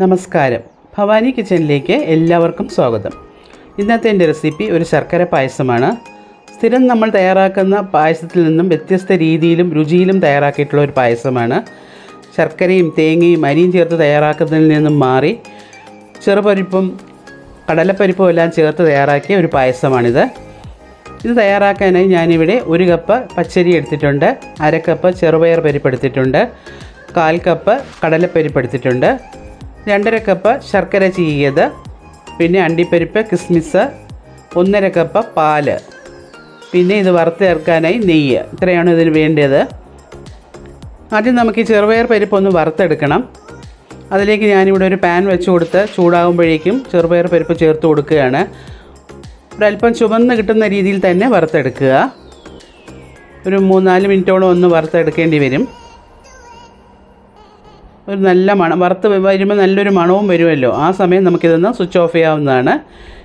നമസ്കാരം. ഭവാനി കിച്ചണിലേക്ക് എല്ലാവർക്കും സ്വാഗതം. ഇന്നത്തെ എന്റെ റെസിപ്പി ഒരു ശർക്കര പായസമാണ്. സ്ഥിരം നമ്മൾ തയ്യാറാക്കുന്ന പായസത്തിൽ നിന്നും വ്യത്യസ്ത രീതിയിലും രുചിയിലും തയ്യാറാക്കിയിട്ടുള്ള ഒരു പായസമാണ്. ശർക്കരയും തേങ്ങയും അരിയും ചേർത്ത് തയ്യാറാക്കുന്നതിൽ നിന്നും മാറി ചെറുപരിപ്പും കടലപ്പരിപ്പും എല്ലാം ചേർത്ത് തയ്യാറാക്കിയ ഒരു പായസമാണിത്. ഇത് തയ്യാറാക്കാനായി ഞാനിവിടെ ഒരു കപ്പ് പച്ചരി എടുത്തിട്ടുണ്ട് അര കപ്പ് ചെറുപയർ പരിപ്പ് എടുത്തിട്ടുണ്ട് കാൽ കപ്പ് കടലപ്പരിപ്പ് എടുത്തിട്ടുണ്ട് രണ്ടര കപ്പ് ശർക്കര ചീകിയത് പിന്നെ അണ്ടിപ്പരിപ്പ് കിസ്മിസ് ഒന്നര കപ്പ് പാൽ പിന്നെ ഇത് വറുത്ത് ചേർക്കാനായി നെയ്യ്. ഇത്രയാണ് ഇതിന് വേണ്ടത്. ആദ്യം നമുക്ക് ഈ ചെറുപയർ പരിപ്പ് ഒന്ന് വറുത്തെടുക്കണം. അതിലേക്ക് ഞാനിവിടെ ഒരു പാൻ വെച്ച് കൊടുത്ത് ചൂടാകുമ്പോഴേക്കും ചെറുപയർ പരിപ്പ് ചേർത്ത് കൊടുക്കുകയാണ്. ഒരല്പം ചുവന്ന് കിട്ടുന്ന രീതിയിൽ തന്നെ വറുത്തെടുക്കുക. ഒരു മൂന്നാൽ മിനിറ്റോളം ഒന്ന് വറുത്തെടുക്കേണ്ടി വരും. ഒരു നല്ല മണം വറുത്ത് വരുമ്പോൾ നല്ലൊരു മണവും വരുമല്ലോ. ആ സമയം നമുക്കിതൊന്ന് സ്വിച്ച് ഓഫ് ചെയ്യാവുന്നതാണ്.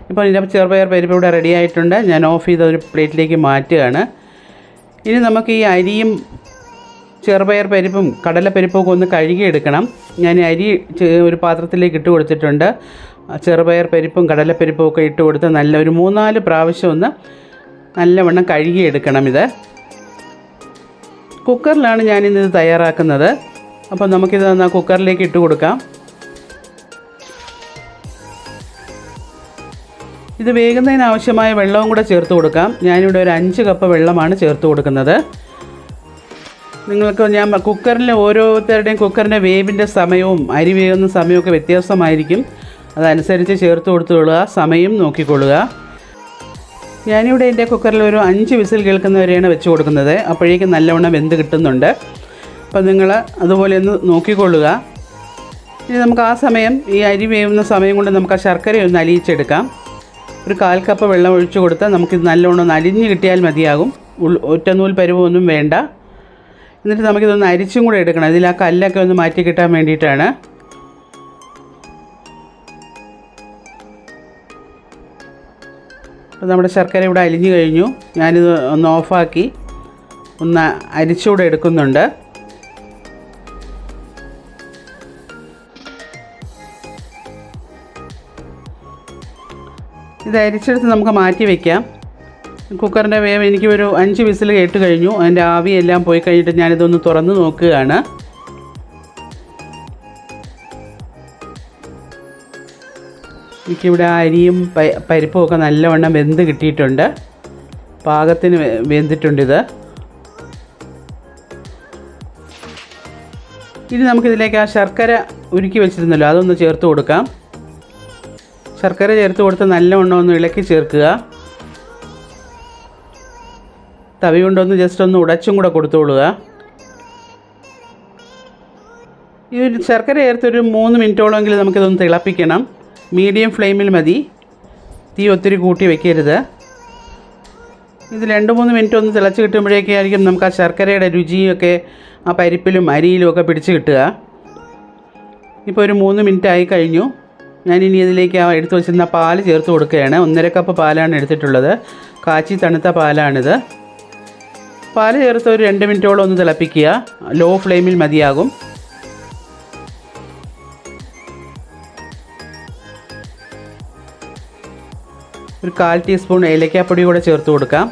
ഇപ്പോൾ ഇതിന്റെ ചെറുപയർ പരിപ്പ് ഇവിടെ റെഡി ആയിട്ടുണ്ട്. ഞാൻ ഓഫ് ചെയ്ത് ഒരു പ്ലേറ്റിലേക്ക് മാറ്റുകയാണ്. ഇനി നമുക്ക് ഈ അരിയും ചെറുപയർ പരിപ്പും കടലപ്പരിപ്പും ഒക്കെ ഒന്ന് കഴുകിയെടുക്കണം. ഞാൻ അരി ഒരു പാത്രത്തിലേക്ക് ഇട്ട് കൊടുത്തിട്ടുണ്ട്. ചെറുപയർ പരിപ്പും കടലപ്പരിപ്പും ഒക്കെ ഇട്ട് കൊടുത്ത് നല്ല ഒരു മൂന്നാൽ പ്രാവശ്യം ഒന്ന് നല്ലവണ്ണം കഴുകിയെടുക്കണം ഇത്. കുക്കറിലാണ് ഞാനിന്നിത് തയ്യാറാക്കുന്നത്. അപ്പോൾ നമുക്കിത് ഒന്ന് കുക്കറിലേക്ക് ഇട്ട് കൊടുക്കാം. ഇത് വേകുന്നതിന് ആവശ്യമായ വെള്ളവും കൂടെ ചേർത്ത് കൊടുക്കാം. ഞാനിവിടെ ഒരു അഞ്ച് കപ്പ് വെള്ളമാണ് ചേർത്ത് കൊടുക്കുന്നത്. നിങ്ങൾക്ക് ഞാൻ കുക്കറിൽ ഓരോരുത്തരുടെയും കുക്കറിന്റെ വേവിന്റെ സമയവും അരി വേകുന്ന സമയമൊക്കെ വ്യത്യാസമായിരിക്കും. അതനുസരിച്ച് ചേർത്ത് കൊടുത്തുകൊള്ളുക സമയം നോക്കിക്കൊള്ളുക. ഞാനിവിടെ എന്റെ കുക്കറിൽ ഒരു അഞ്ച് വിസിൽ കേൾക്കുന്നവരെയാണ് വെച്ച് കൊടുക്കുന്നത്. അപ്പോഴേക്കും നല്ലവണ്ണം വെന്ത് കിട്ടുന്നുണ്ട്. അപ്പോൾ നിങ്ങൾ അതുപോലെ ഒന്ന് നോക്കിക്കൊള്ളുക. ഇനി നമുക്ക് ആ സമയം ഈ അരി വേവുന്ന സമയം കൊണ്ട് നമുക്ക് ആ ശർക്കര ഒന്ന് അലിയിച്ചെടുക്കാം. ഒരു കാൽ കപ്പ് വെള്ളം ഒഴിച്ച് കൊടുത്താൽ നമുക്കിത് നല്ലോണം ഒന്ന് അലിഞ്ഞ് കിട്ടിയാൽ മതിയാകും. ഒറ്റനൂൽ പരുവൊന്നും വേണ്ട. എന്നിട്ട് നമുക്കിതൊന്ന് അരിച്ചും കൂടെ എടുക്കണം. ഇതിൽ ആ കല്ലൊക്കെ ഒന്ന് മാറ്റി കിട്ടാൻ വേണ്ടിയിട്ടാണ്. അപ്പോൾ നമ്മുടെ ശർക്കര ഇവിടെ അലിഞ്ഞു കഴിഞ്ഞു. ഞാനിത് ഒന്ന് ഓഫാക്കി ഒന്ന് അരിച്ചുകൂടെ എടുക്കുന്നുണ്ട്. ഇത് അരിച്ചെടുത്ത് നമുക്ക് മാറ്റി വയ്ക്കാം കുക്കറിന്റെ വേവ് എനിക്ക് ഒരു അഞ്ച് വിസിൽ കേട്ട് കഴിഞ്ഞു. അതിന്റെ ആവിയെല്ലാം പോയി കഴിഞ്ഞിട്ട് ഞാനിതൊന്ന് തുറന്ന് നോക്കുകയാണ്. എനിക്കിവിടെ അരിയും പരിപ്പും ഒക്കെ നല്ലവണ്ണം വെന്ത് കിട്ടിയിട്ടുണ്ട്. പാകത്തിന് വെന്തിട്ടുണ്ട് ഇത് ഇനി നമുക്കിതിലേക്ക് ആ ശർക്കര ഉരുക്കി വെച്ചിരുന്നല്ലോ അതൊന്ന് ചേർത്ത് കൊടുക്കാം. ശർക്കര ചേർത്ത് കൊടുത്ത് നല്ലവണ്ണം ഒന്ന് ഇളക്കി ചേർക്കുക. തവി കൊണ്ടൊന്ന് ജസ്റ്റ് ഒന്ന് ഉടച്ചും കൂടെ കൊടുത്തുകൊള്ളുക ഈ ശർക്കര ചേർത്തൊരു മൂന്ന് മിനിറ്റോളമെങ്കിലും നമുക്കിതൊന്ന് തിളപ്പിക്കണം. മീഡിയം ഫ്ലെയിമിൽ മതി. തീ ഒത്തിരി കൂട്ടി വെക്കരുത്. ഇത് രണ്ട് മൂന്ന് മിനിറ്റ് ഒന്ന് തിളച്ച് കിട്ടുമ്പോഴേക്കായിരിക്കും നമുക്ക് ആ ശർക്കരയുടെ രുചിയൊക്കെ ആ പരിപ്പിലും അരിയിലും ഒക്കെ പിടിച്ച് കിട്ടുക. ഇപ്പോൾ ഒരു മൂന്ന് മിനിറ്റ് ആയി കഴിഞ്ഞു. ഞാനിനി ഇതിലേക്ക് ആ എടുത്തു വെച്ചിരുന്ന പാൽ ചേർത്ത് കൊടുക്കുകയാണ്. ഒന്നര കപ്പ് പാലാണ് എടുത്തിട്ടുള്ളത്. കാച്ചി തണുത്ത പാലാണിത്. പാൽ ചേർത്ത് ഒരു രണ്ട് മിനിറ്റോളം ഒന്ന് തിളപ്പിക്കുക. ലോ ഫ്ലെയിമിൽ മതിയാകും. ഒരു കാൽ ടീസ്പൂൺ ഏലക്കാപ്പൊടി കൂടെ ചേർത്ത് കൊടുക്കാം.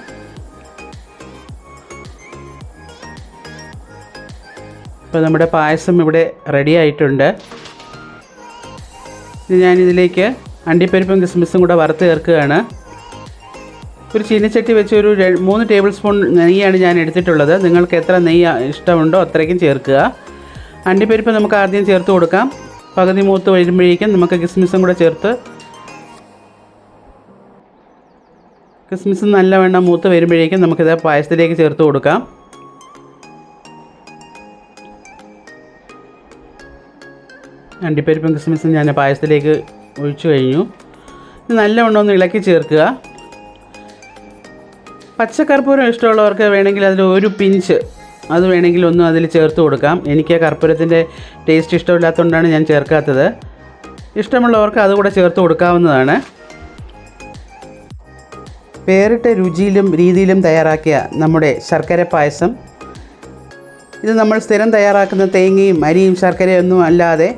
അപ്പോൾ നമ്മുടെ പായസം ഇവിടെ റെഡി ആയിട്ടുണ്ട്. ഞാനിതിലേക്ക് അണ്ടിപ്പരിപ്പും കിസ്മിസും കൂടെ വറുത്ത് ചേർക്കുകയാണ്. ഒരു ചീനച്ചട്ടി വെച്ച് ഒരു മൂന്ന് ടേബിൾ സ്പൂൺ നെയ്യാണ് ഞാൻ എടുത്തിട്ടുള്ളത്. നിങ്ങൾക്ക് എത്ര നെയ്യ് ഇഷ്ടമുണ്ടോ അത്രയ്ക്കും ചേർക്കുക. അണ്ടിപ്പരിപ്പ് നമുക്ക് ആദ്യം ചേർത്ത് കൊടുക്കാം. പകുതി മൂത്ത് വരുമ്പോഴേക്കും നമുക്ക് കിസ്മിസും കൂടെ ചേർത്ത് കിസ്മിസ് നല്ലവണ്ണം മൂത്ത് വരുമ്പോഴേക്കും നമുക്കിത് പായസത്തിലേക്ക് ചേർത്ത് കൊടുക്കാം. അണ്ടിപ്പരിപ്പും കിസ്മിസും ഞാൻ പായസത്തിലേക്ക് ഒഴിച്ചു കഴിഞ്ഞു. നല്ലവണ്ണം ഒന്ന് ഇളക്കി ചേർക്കുക. പച്ചക്കർപ്പൂരം ഇഷ്ടമുള്ളവർക്ക് വേണമെങ്കിൽ അതിൽ ഒരു പിഞ്ച് അത് വേണമെങ്കിൽ ഒന്നും അതിൽ ചേർത്ത് കൊടുക്കാം. എനിക്ക് കർപ്പൂരത്തിന്റെ ടേസ്റ്റ് ഇഷ്ടമില്ലാത്തതുകൊണ്ടാണ് ഞാൻ ചേർക്കാത്തത്. ഇഷ്ടമുള്ളവർക്ക് അതുകൂടെ ചേർത്ത് കൊടുക്കാവുന്നതാണ്. വേറിട്ട രുചിയിലും രീതിയിലും തയ്യാറാക്കിയ നമ്മുടെ ശർക്കര പായസം. ഇത് നമ്മൾ സ്ഥിരം തയ്യാറാക്കുന്ന തേങ്ങയും അരിയും ശർക്കരയൊന്നും അല്ലാതെ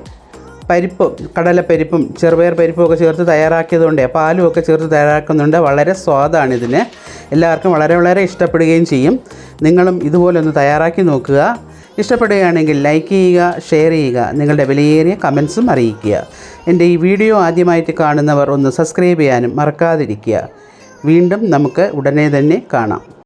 പരിപ്പും കടലപ്പരിപ്പും ചെറുപയർ പരിപ്പും ഒക്കെ ചേർത്ത് തയ്യാറാക്കിയതുകൊണ്ട് പാലും ഒക്കെ ചേർത്ത് തയ്യാറാക്കുന്നുണ്ട്. വളരെ സ്വാദാണ് ഇതിന്. എല്ലാവർക്കും വളരെ വളരെ ഇഷ്ടപ്പെടുകയും ചെയ്യും. നിങ്ങളും ഇതുപോലെ ഒന്ന് തയ്യാറാക്കി നോക്കുക. ഇഷ്ടപ്പെടുകയാണെങ്കിൽ ലൈക്ക് ചെയ്യുക ഷെയർ ചെയ്യുക നിങ്ങളുടെ വിലയേറിയ കമൻസും അറിയിക്കുക. എന്റെ ഈ വീഡിയോ ആദ്യമായിട്ട് കാണുന്നവർ ഒന്ന് സബ്സ്ക്രൈബ് ചെയ്യാനും മറക്കാതിരിക്കുക. വീണ്ടും നമുക്ക് ഉടനെ തന്നെ കാണാം.